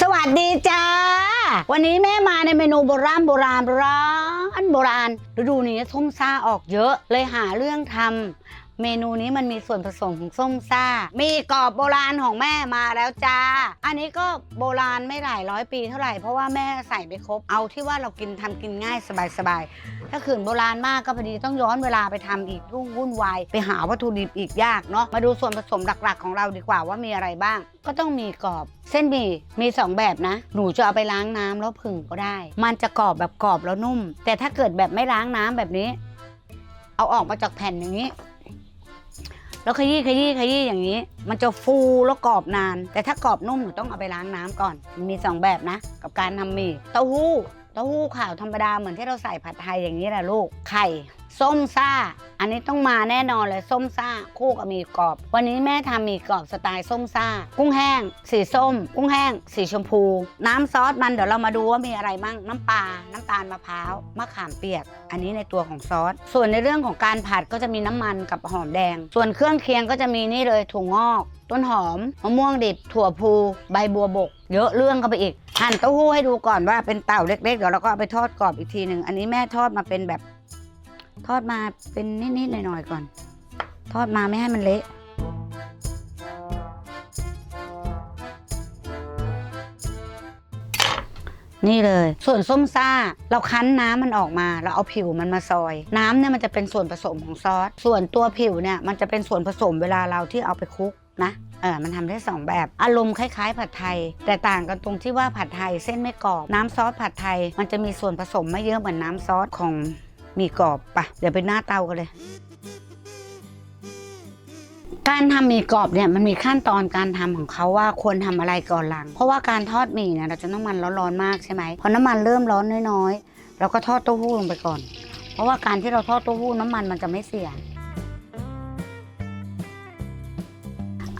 สวัสดีจ้า วันนี้แม่มาในเมนูโบราณโบราณโบราณโบราณฤดูนี้ส้มซ่าออกเยอะเลยหาเรื่องทำ เมนูนี้มันมีส่วนผสมของส้มซ่า มีกรอบโบราณของแม่มาแล้วจ้า อันนี้ก็โบราณไม่หลายร้อยปีเท่าไหร่เพราะว่าแม่ใส่ไปครบ เอาที่ว่าเรากินทำกินง่ายสบายๆ ถ้าขืนโบราณมากก็พอดีต้องย้อนเวลาไปทำอีกรุ่งวุ่นวายไปหาวัตถุดิบอีกยากเนาะ มาดูส่วนผสมหลักๆ ของเราดีกว่าว่ามีอะไรบ้าง ก็ต้องมีกรอบ เส้นหมี่มีสองแบบนะ หนูจะเอาไปล้างน้ำแล้วผึ่งก็ได้ มันจะกรอบแบบกรอบแล้วนุ่ม แต่ถ้าเกิดแบบไม่ล้างน้ำแบบนี้ เอาออกมาจากแผ่นอย่างนี้ แล้วขยี้ขยี้ขยี้อย่างนี้ มันจะฟูแล้วกรอบนาน แต่ถ้ากรอบนุ่มหนูต้องเอาไปล้างน้ำก่อนมันมีสองแบบนะ กับการทำหมี่เต้าหู้เต้าหู้ขาวธรรมดาเหมือนที่เราใส่ผัดไทยอย่างนี้แหละลูกไข่ ส้มซ่า อันนี้ต้องมาแน่นอนเลยส้มซ่า คู่กับหมี่กรอบ วันนี้แม่ทำหมี่กรอบสไตล์ส้มซ่า กุ้งแห้ง สีส้ม กุ้งแห้ง สีชมพู น้ำซอสมันเดี๋ยวเรามาดูว่ามีอะไรบ้างน้ำปลาน้ำตาลมะพร้าวมะขามเปียก อันนี้ในตัวของซอส ส่วนในเรื่องของการผัดก็จะมีน้ำมันกับหอมแดง ส่วนเครื่องเคียงก็จะมีนี่เลยถั่วงอก ต้นหอมมะม่วงดิบถั่วพูใบบัวบก เยอะเรื่องเข้าไปอีกหั่นเต้าหู้ให้ดูก่อนว่าเป็นเต่าเล็กๆเดี๋ยวเราก็เอาไปทอดกรอบอีกทีหนึ่งอันนี้แม่ทอดมาเป็นแบบ ทอดมาเป็นนิดๆหน่อยๆก่อน ทอดมาไม่ให้มันเละนี่เลย ส่วนส้มซ่า เราคั้นน้ำมันออกมา เราเอาผิวมันมาซอย น้ำเนี่ยมันจะเป็นส่วนผสมของซอส ส่วนตัวผิวเนี่ยมันจะเป็นส่วนผสมเวลาเราที่เอาไปคลุกนะเออมันทำได้สองแบบ อารมณ์คล้ายๆ ผัดไทย แต่ต่างกันตรงที่ว่าผัดไทยเส้นไม่กรอบ น้ำซอสผัดไทย มันจะมีส่วนผสมไม่เยอะเหมือนน้ำซอสของ มีกรอบปะเดี๋ยวไปหน้าเตากันเลย การทำหมี่กรอบเนี่ยมันมีขั้นตอนการทำของเขาว่าควรทำอะไรก่อนหลัง เพราะว่าการทอดหมี่เนี่ยเราจะน้ำมันร้อนๆมากใช่ไหมพอน้ำมันเริ่มร้อนน้อยๆเราก็ทอดเต้าหู้ลงไปก่อน เพราะว่าการที่เราทอดเต้าหู้น้ำมันมันจะไม่เสีย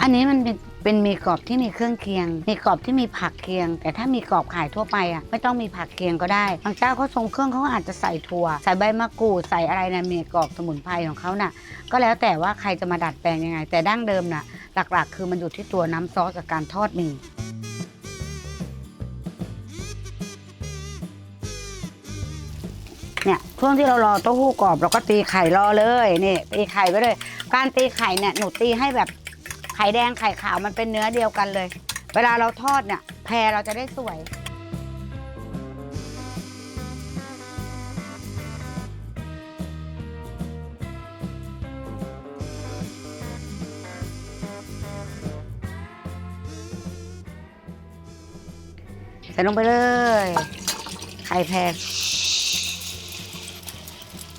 อันนี้มันเป็น เป็นมีกรอบที่มีเครื่องเคียง มีกรอบที่มีผักเคียง แต่ถ้ามีกรอบขายทั่วไปอะไม่ต้องมีผักเคียงก็ได้บางเจ้าเขาทรงเครื่องเขาอาจจะใส่ถั่วใส่ใบมะกรูดใส่อะไรในหมีกรอบสมุนไพรของเขาน่ะ ก็แล้วแต่ว่าใครจะมาดัดแปลงยังไง แต่ดั้งเดิมน่ะหลักๆ คือมันอยู่ที่ตัวน้ำซอสกับการทอดหมี่เนี่ยช่วงที่เรารอเต้าหู้กรอบเราก็ตีไข่รอเลยนี่ตีไข่ไปเลย การตีไข่เนี่ยหนูตีให้แบบ ไข่แดงไข่ขาวมันเป็นเนื้อเดียวกันเลย เวลาเราทอดเนี่ยแพรเราจะได้สวย ใส่ลงไปเลย ไข่แพร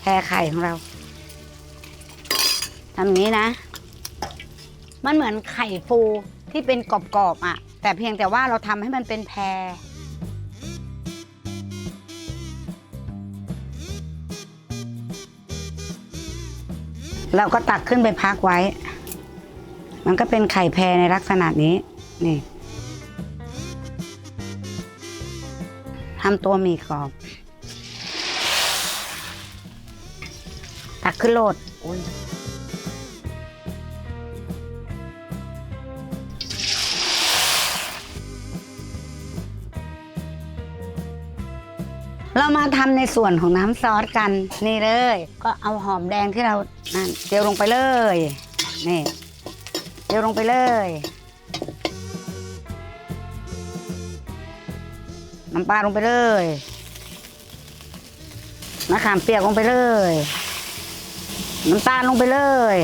แพรไข่ของเราทำอย่างนี้นะ มันเหมือนไข่ฟูที่เป็นกรอบๆอะ แต่เพียงแต่ว่าเราทำให้มันเป็นแพรเราก็ตักขึ้นไปพักไว้ มันก็เป็นไข่แพรในลักษณะนี้ นี่ทำตัวหมีกรอบ ตักขึ้นโหลดอุ๊ย มาทำในส่วนของน้ำซอสกันนี่เลย ก็เอาหอมแดงที่เรานั่นเจียวลงไปเลยนี่เจียวลงไปเลยน้ำปลาลงไปเลยมะขามเปียกลงไปเลย น้ำตาลลงไปเลย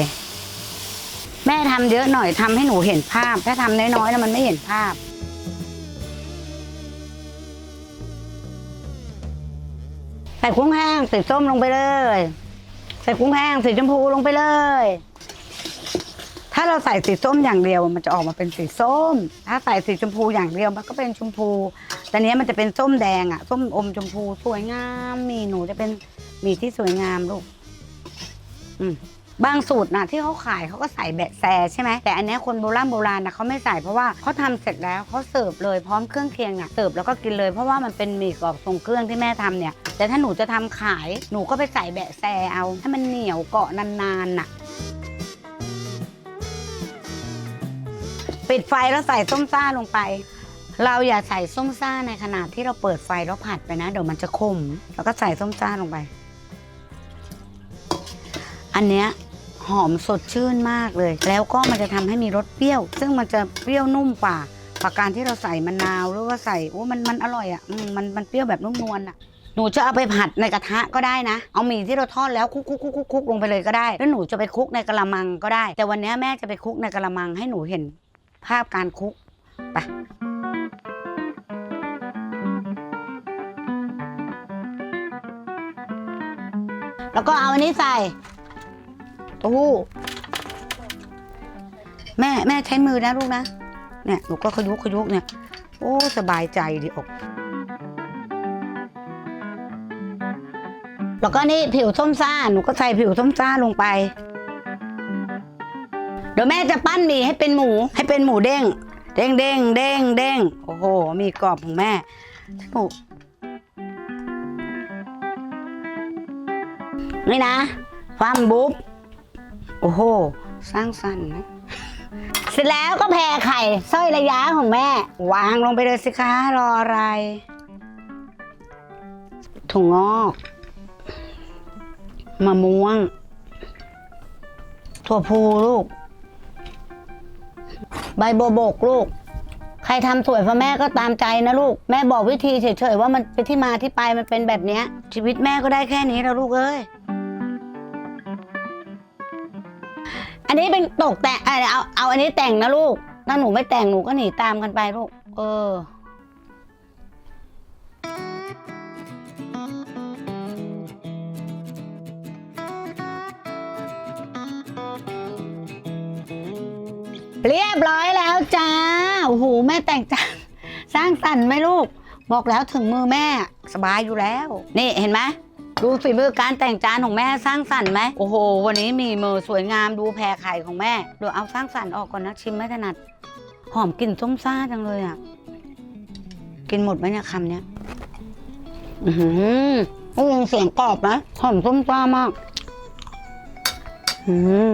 แม่ทำเยอะหน่อยทำให้หนูเห็นภาพ ถ้าทำน้อยๆแล้วมันไม่เห็นภาพ ส่กุ้งแห้งสีส้มลงไปเลย ใส่กุ้งแห้งสีชมพูลงไปเลย ถ้าเราใส่สีส้มอย่างเดียวมันจะออกมาเป็นสีส้ม ถ้าใส่สีชมพูอย่างเดียวมันก็เป็นชมพูแต่เนี้ยมันจะเป็นส้มแดงอะส้มอมชมพูสวยงามมีหนูจะเป็นมีที่สวยงามลูก อืม บางสูตรนะที่เขาขายเขาก็ใส่แบะแซใช่ไหมแต่อันเนี้ยคนโบราณโบราณนะเขาไม่ใส่เพราะว่าเขาทำเสร็จแล้วเขาเสิร์ฟเลยพร้อมเครื่องเคียงอะเสิร์ฟแล้วก็กินเลยเพราะว่ามันเป็นหมี่กรอบทรงเครื่องที่แม่ทำเนี่ยแต่ถ้าหนูจะทำขายหนูก็ไปใส่แบะแซเอาให้มันเหนียวเกาะนานๆน่ะ ปิดไฟแล้วใส่ส้มซ่าลงไป เราอย่าใส่ส้มซ่าในขนาดที่เราเปิดไฟแล้วผัดไปนะ เดี๋ยวมันจะขมแล้วก็ใส่ส้มซ่าลงไป อันเนี้ย หอมสดชื่นมากเลย แล้วก็มันจะทำให้มีรสเปรี้ยว ซึ่งมันจะเปรี้ยวนุ่มกว่าปากการที่เราใส่มะนาวหรือว่าใส่โอ้มันมันอร่อยอะมันมันเปรี้ยวแบบนุ่มนวลอะหนูจะเอาไปผัดในกระทะก็ได้นะ เอาหมี่ที่เราทอดแล้วคุกคุกคุกคุกคุกลงไปเลยก็ได้ แล้วหนูจะไปคุกในกระมังก็ได้ แต่วันนี้แม่จะไปคุกในกระมังให้หนูเห็นภาพการคุกไปแล้วก็เอาอันนี้ใส่ เตู้หู้แม่แม่ใช้มือนะลูกนะ เนี่ยหนูก็ขยุกขยุกเนี่ย โอ้ สบายใจดีอก แล้วก็นี่ผิวส้มซ่าหนูก็ใส่ผิวส้มซ่าลงไป เดี๋ยวแม่จะปั้นหมี่ให้เป็นหมูให้เป็นหมูเด้ง เด้งเด้งเด้งเด้งโอ้โห มีกรอบของแม่หนูนี่นะฟัมบุ๊บ โอ้โห สร้างสรรค์นะ เสร็จแล้วก็แผ่ไข่สร้อยระยะของแม่ วางลงไปเลยสิคะรออะไรถุงงอกมะม่วง ถั่วพูลูก ใบโบวบกลูก ใครทำสวยพ่อแม่ก็ตามใจนะลูก แม่บอกวิธีเฉยๆว่ามันเป็นที่มาที่ไปมันเป็นแบบเนี้ย ชีวิตแม่ก็ได้แค่นี้แล้วลูกเอ้ย อันนี้เป็นตกแต่งเอยเอาเอาอันนี้แต่งนะลูก ถ้าหนูไม่แต่งหนูก็หนีตามกันไปลูก เออเรียบร้อยแล้วจ้า โอ้โห แม่แต่งจานสร้างสรรค์ไหมลูก บอกแล้วถึงมือแม่ สบายอยู่แล้ว นี่เห็นไหม ดูฝีมือการแต่งจานของแม่สร้างสรรค์ไหมโอ้โห วันนี้มีมือสวยงามดูแพรไข่ของแม่เดูเอาสร้างสรรค์ออกก่อนนะชิมไม่ถนัด หอมกลิ่นส้มซ่าจังเลยอะ กินหมดไหมเนี่ยคำเนี้ยอือหือโอ้ยเสียงกรอบนะหอมส้มซ่ามาก อืม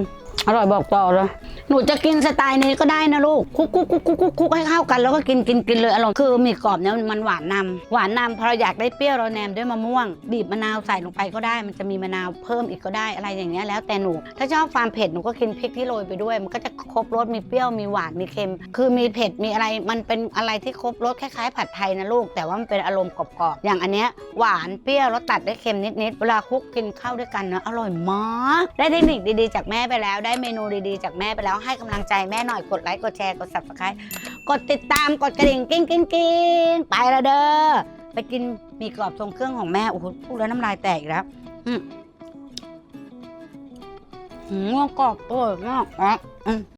อร่อยบอกต่อเลย หนูจะกินสไตล์นี้ก็ได้นะลูกคุกคุกคุกคุกคุกคุกให้เข้ากันแล้วก็กินกินกินเลยอร่อยคือหมีกรอบเนี่ยมันหวานนำหวานนำพอเราอยากได้เปรี้ยวเราแนมด้วยมะม่วง บีบมะนาวใส่ลงไปก็ได้ มันจะมีมะนาวเพิ่มอีกก็ได้อะไรอย่างเงี้ยแล้วแต่หนู ถ้าชอบความเผ็ดหนูก็กินพริกที่โรยไปด้วย มันก็จะครบรสมีเปรี้ยวมีหวานมีเค็ม คือมีเผ็ดมีอะไรมันเป็นอะไรที่ครบรสคล้ายๆ ผัดไทยนะลูก แต่ว่ามันเป็นอารมณ์กรอบๆอย่างอันเนี้ยหวานเปรี้ยวแล้วตัดได้เค็มนิดๆเวลาคุกกินข้าวด้วยกันนะอร่อยมาก ได้เทคนิคดีๆจากแม่ไปแล้ว ได้เมนูดีๆจากแม่ไปแล้วให้กำลังใจแม่หน่อยกดไลค์กดแชร์กด subscribe กดติดตามกดกระดิ่งกิ้งกิ้งกิ้งไปละเด้อไปกินมีกรอบทรงเครื่องของแม่โอ้โหพูดแล้วน้ำลายแตกอีกแล้วอืมง่วงกรอบอร่อยมากอะอืม